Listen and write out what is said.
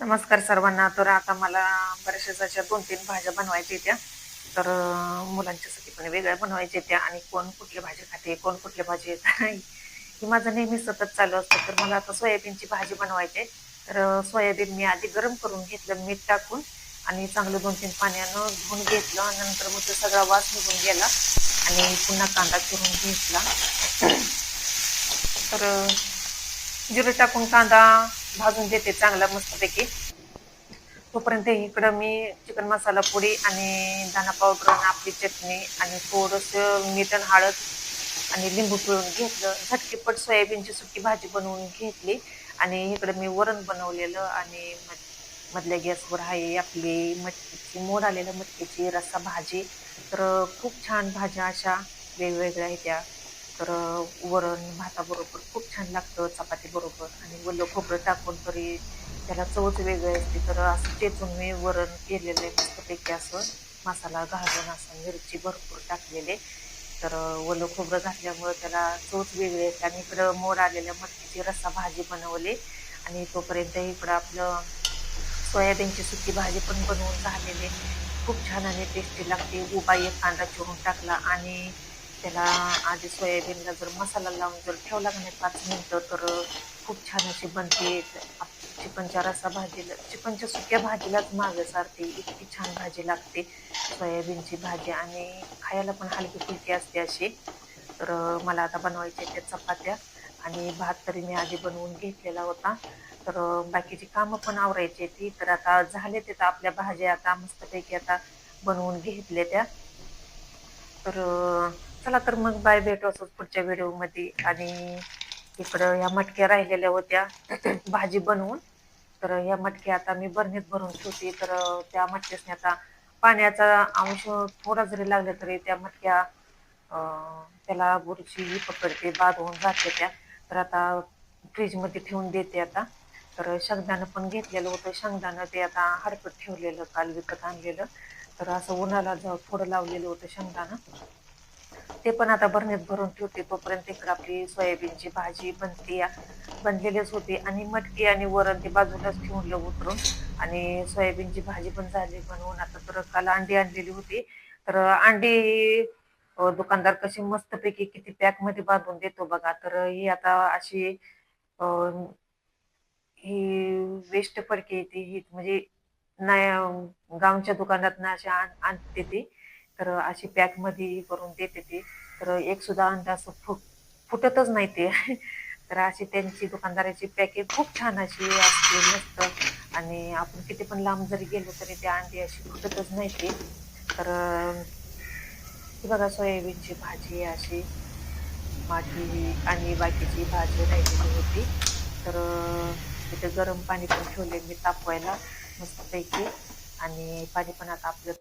नमस्कार सर्वांना. तर आता मला बऱ्याचशा अशा दोन तीन भाज्या बनवायच्या त्या. तर मुलांच्यासाठी पण वेगळ्या बनवायच्या त्या. आणि कोण कुठली भाजी खाते कोण कुठली भाजी येत ही माझं नेहमी सतत चालू असतं. तर मला आता सोयाबीनची भाजी बनवायची आहे. तर सोयाबीन मी आधी गरम करून घेतलं मीठ टाकून. आणि चांगलं दोन तीन पाण्यानं धुवून घेतलं. नंतर मग तो सगळा वास निघून गेला. आणि पुन्हा कांदा चिरून घेतला. तर जिरं टाकून कांदा भाजून देते चांगला मस्तपैकी. तोपर्यंत इकडं मी चिकन मसाला पुडी आणि दाणा पावडर आणि आपली चटणी आणि थोडंसं मीठ आणि हळद आणि लिंबू पिळून घेतलं. झटकीपट सोयाबीनची सुकी भाजी बनवून घेतली आणि इकडं मी वरण बनवलेलं आणि मधल्या गॅसवर आहे आपली मटकीची मोड आलेलं मटकीची रस्सा भाजी. तर खूप छान भाज्या अशा वेगवेगळ्या आहेत त्या. तर वरण भाताबरोबर खूप छान लागतं चपातीबरोबर. आणि वल्ल खोबरं टाकून तरी त्याला चवच वेगळी असते. तर असं चेचून मी वरण केलेलं आहे मस्तपैकी असं. मसाला घालून असं मिरची भरपूर टाकलेले. तर वल्ल खोबरं घातल्यामुळं त्याला चवच वेगळी असते आणि इकडं मोड आलेल्या मटकीची रस्सा भाजी बनवली. आणि तोपर्यंत इकडं आपलं सोयाबीनची सुकी भाजी पण बनवून झालेली. खूप छान आणि टेस्टी लागते. उपाय एक कांदा चिरून टाकला आणि त्याला आधी सोयाबीनला जर मसाला लावून जर ठेवला का नाही पाच मिनटं तर खूप छान अशी बनते. चिकनच्या रसा भाजीला चिकनच्या सुक्या भाजीलाच मागं सारते इतकी छान भाजी लागते सोयाबीनची भाजी. आणि खायला पण हलकी फुलकी असते अशी. तर मला आता बनवायचे त्या चपात्या. आणि भात तरी मी आधी बनवून घेतलेला होता. तर बाकीची कामं पण आवरायची ती. तर आता झाले ते तर आपल्या भाज्या आता मस्तपैकी आता बनवून घेतल्या त्या. तर चला तर मग बाय भेटू असंच पुढच्या व्हिडिओमध्ये. आणि इकडं ह्या मटक्या राहिलेल्या होत्या भाजी बनवून. तर ह्या मटक्या आता मी बरणीत भरून ठेवते. तर त्या मटक्यासने आता पाण्याचा अंश थोडा जरी लागला तरी त्या मटक्या त्याला बुरशी पकडते बाद होऊन जाते त्या. तर आता फ्रीजमध्ये ठेवून देते आता. तर शेंगदाणं पण घेतलेलं होतं. शेंगदाणं ते आता हडकत ठेवलेलं काल विकत आणलेलं. तर असं उन्हाला जाऊ थोडं लावलेलं होतं शेंगदाणं. ते पण आता भरणीत भरून ठेवते. तोपर्यंत इकडे आपली सोयाबीनची भाजी बनते बनलेलीच होती. आणि मटकी आणि वरण ते बाजूलाच ठेवलं उतरून. आणि सोयाबीनची भाजी पण झाली म्हणून आता तर काल अंडी आणलेली होती. तर अंडी दुकानदार कशी मस्तपैकी किती पॅकमध्ये बांधून देतो बघा. तर ही आता अशी ही वेस्ट फडकी येते ही म्हणजे ना गावच्या दुकानात ना अशी आण- आणते ती. तर अशी पॅकमध्ये करून देते ती. तर एक सुद्धा अंडा असं फुट फुटतच नाही ते. तर अशी त्यांची दुकानदाराची पॅकेज खूप छान अशी असते मस्त. आणि आपण किती पण लांब जरी गेलो तरी ते अंडी अशी फुटतच नाही ते. तर ही बघा सोयाबीनची भाजी अशी. माझी आणि बाकीची भाजी राहिलेली होती. तर तिथे गरम पाणी पण ठेवले मी तापवायला. मस्तपैकी. आणि पाणी पण आता आपलं